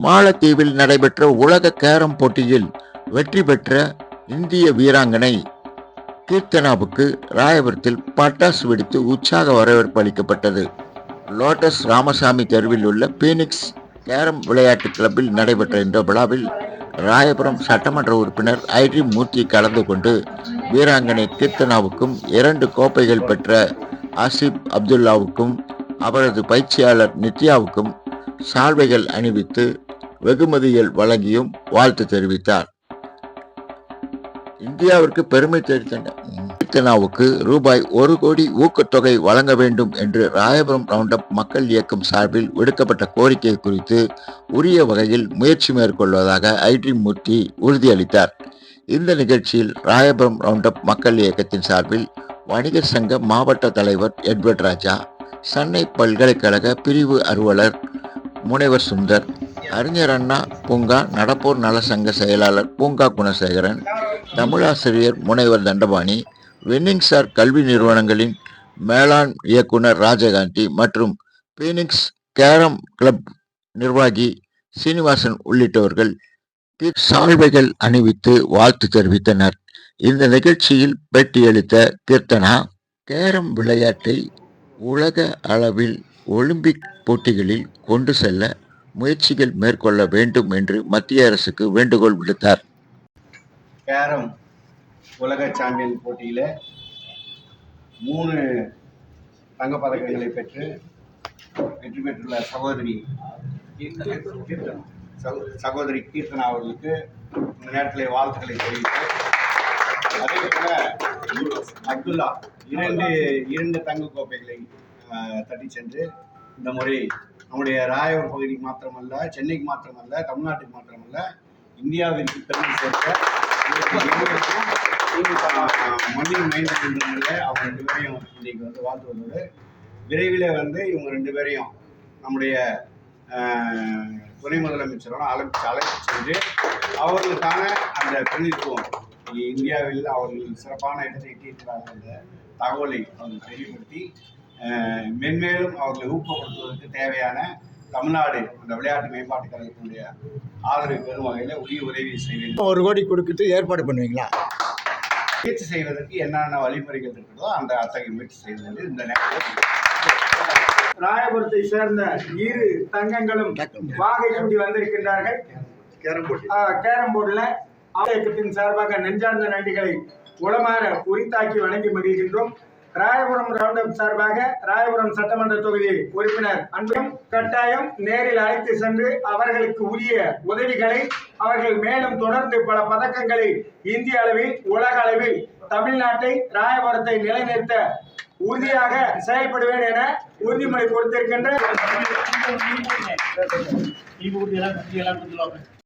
மாலத்தீவில் நடைபெற்ற உலக கேரம் போட்டியில் வெற்றி பெற்ற இந்திய வீராங்கனை கீர்த்தனாவுக்கு ராயபுரத்தில் பட்டாசு வெடித்து உற்சாக வரவேற்பு அளிக்கப்பட்டது. லோட்டஸ் ராமசாமி தெருவில் உள்ள பீனிக்ஸ் கேரம் விளையாட்டு கிளப்பில் நடைபெற்ற இந்த விழாவில் ராயபுரம் சட்டமன்ற உறுப்பினர் ஐடி மூர்த்தி கலந்து கொண்டு வீராங்கனை கீர்த்தனாவுக்கும் இரண்டு கோப்பைகள் பெற்ற ஆசிப் அப்துல்லாவுக்கும் அவரது பயிற்சியாளர் நித்யாவுக்கும் சால்வைகள் அணிவித்து வெகுமதிகள் வழங்கியும் வாழ்த்து தெரிவித்தார். இந்தியாவிற்கு பெருமை தெரிவித்தனாவுக்கு ரூபாய் ஒரு கோடி ஊக்கத்தொகை வழங்க வேண்டும் என்று ராயபுரம் ரவுண்டப் மக்கள் இயக்கம் சார்பில் விடுக்கப்பட்ட கோரிக்கை குறித்து உரிய வகையில் முயற்சி மேற்கொள்வதாக ஐடி மூர்த்தி உறுதியளித்தார். இந்த நிகழ்ச்சியில் ராயபுரம் ரவுண்டப் மக்கள் இயக்கத்தின் சார்பில் வணிகர் சங்க மாவட்ட தலைவர் எட்வர்ட் ராஜா சென்னை பல்கலைக்கழக பிரிவு அலுவலர் முனைவர் சுந்தர் அறிஞர் அண்ணா பூங்கா நடப்போர் நல சங்க செயலாளர் பூங்கா குணசேகரன் தமிழாசிரியர் முனைவர் தண்டபாணி வென்னிங்சார் கல்வி நிறுவனங்களின் மேலாண் இயக்குனர் ராஜகாந்தி மற்றும் பீனிக்ஸ் கேரம் கிளப் நிர்வாகி சீனிவாசன் உள்ளிட்டவர்கள் சால்வைகள் அணிவித்து வாழ்த்து தெரிவித்தனர். இந்த நிகழ்ச்சியில் பேட்டியளித்த கீர்த்தனா கேரம் விளையாட்டை உலக அளவில் ஒலிம்பிக் போட்டிகளில் கொண்டு செல்ல முயற்சிகள் மேற்கொள்ள வேண்டும் என்று மத்திய அரசுக்கு வேண்டுகோள் விடுத்தார். கேரம் உலக சாம்பியன் போட்டியில் மூணு தங்கப்பதக்கங்களை பெற்று வெற்றி பெற்றுள்ள சகோதரி சகோ- சகோதரி கீர்த்தனா அவர்களுக்கு இந்த நேரத்தில் வாழ்த்துக்களை தெரிவித்து அதே போல அப்துல்லா இரண்டு இரண்டு தங்க கோப்பைகளை தட்டி சென்று இந்த முறை நம்முடைய ராயபுரம் பகுதிக்கு மாத்திரமல்ல சென்னைக்கு மாத்திரமல்ல தமிழ்நாட்டுக்கு மாத்திரமல்ல இந்தியாவிற்கு பெருமை சேர்க்க மண்ணின் மைந்தன் அவங்க ரெண்டு பேரையும் இன்னைக்கு வந்து வாழ்த்துவதோடு விரைவில் வந்து இவங்க ரெண்டு பேரையும் நம்முடைய துணை முதலமைச்சரும் அழைச்சு அழைத்து சென்று அவர்களுக்கான அந்த பிரதிநிதித்துவம். இந்தியாவில் அவர்கள் சிறப்பான இடத்தை எட்டியிருக்கிறார்கள் தகவலை அவர்கள் தெரியப்படுத்தி மென்மேலும் அவர்களை ஊக்கப்படுத்துவதற்கு தேவையான தமிழ்நாடு அந்த விளையாட்டு மேம்பாட்டு கழகத்தினுடைய ஆதரவு பெறும் வகையில் உரிய உதவி வேண்டும் ஒரு கோடி கொடுத்துட்டு ஏற்பாடு பண்ணுவீங்களா? முயற்சி செய்வதற்கு என்னென்ன வழிமுறைகள் இருக்கிறதோ அந்த அத்தகைய முயற்சி செய்வது இந்த நேரத்தில் ராயபுரத்தை சேர்ந்த இரு தங்கங்களும் வாகை சூடி வந்திருக்கின்றார்கள். கேரம் போர்டுல இயக்கத்தின் சார்பாக நெஞ்சார்ந்த நன்றிகளை உளமாற உரித்தாக்கி வணங்கி மகிழ்கின்றோம். ராயபுரம் ரவுண்டப் சார்பாக ராயபுரம் சட்டமன்ற தொகுதி உறுப்பினர் அன்பும் கட்டாயம் நேரில் அழைத்து சென்று அவர்களுக்கு உரிய உதவிகளை அவர்கள் மேலும் தொடர்ந்து பல பதக்கங்களை இந்திய அளவில் உலக அளவில் தமிழ்நாட்டை ராயபுரத்தை நிலைநிறுத்த உறுதியாக செயல்படுவேன் என உறுதிமொழி கொடுத்திருக்கின்ற